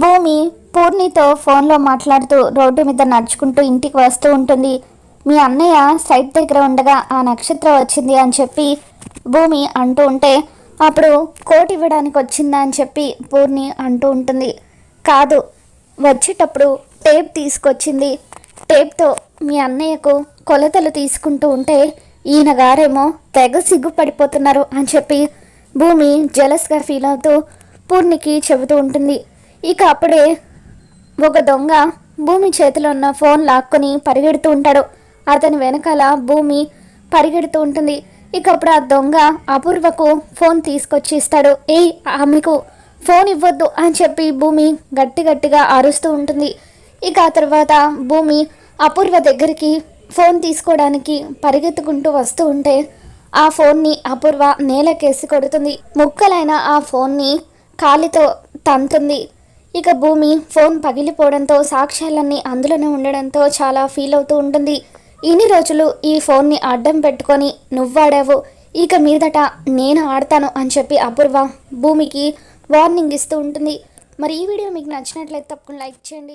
భూమి పూర్ణితో ఫోన్లో మాట్లాడుతూ రోడ్డు మీద నడుచుకుంటూ ఇంటికి వస్తూ ఉంటుంది. మీ అన్నయ్య సైట్ దగ్గర ఉండగా ఆ నక్షత్రం వచ్చింది అని చెప్పి భూమి అంటూ ఉంటే అప్పుడు కోటి ఇవ్వడానికి వచ్చిందా అని చెప్పి పూర్ణి అంటూ ఉంటుంది. కాదు వచ్చేటప్పుడు టేప్ తీసుకొచ్చింది. టేప్తో మీ అన్నయ్యకు కొలతలు తీసుకుంటూ ఉంటే ఈయన గారేమో తెగ సిగ్గుపడిపోతున్నారు అని చెప్పి భూమి జలస్గా ఫీల్ అవుతూ పూర్ణికి చెబుతూ ఉంటుంది. ఇక అప్పుడే ఒక దొంగ భూమి చేతిలో ఉన్న ఫోన్ లాక్కొని పరిగెడుతూ ఉంటాడు. అతని వెనకాల భూమి పరిగెడుతూ ఉంటుంది. ఇక అప్పుడు ఆ దొంగ అపూర్వకు ఫోన్ తీసుకొచ్చి ఇస్తాడు. ఏ ఆమెకు ఫోన్ ఇవ్వద్దు అని చెప్పి భూమి గట్టి గట్టిగా అరుస్తూ ఉంటుంది. ఇక ఆ తర్వాత భూమి అపూర్వ దగ్గరికి ఫోన్ తీసుకోవడానికి పరిగెత్తుకుంటూ వస్తూ ఉంటే ఆ ఫోన్ని అపూర్వ నేలకేసి కొడుతుంది. ముక్కలైన ఆ ఫోన్ని కాలితో తంతుంది. ఇక భూమి ఫోన్ పగిలిపోవడంతో సాక్ష్యాలన్నీ అందులోనే ఉండడంతో చాలా ఫీల్ అవుతూ ఉంటుంది. ఇన్ని రోజులు ఈ ఫోన్ని అడ్డం పెట్టుకొని నువ్వాడావు. ఇక మీదట నేను ఆడతాను అని చెప్పి అపూర్వ భూమికి వార్నింగ్ ఇస్తూ ఉంటుంది. మరి ఈ వీడియో మీకు నచ్చినట్లయితే తప్పకుండా లైక్ చేయండి.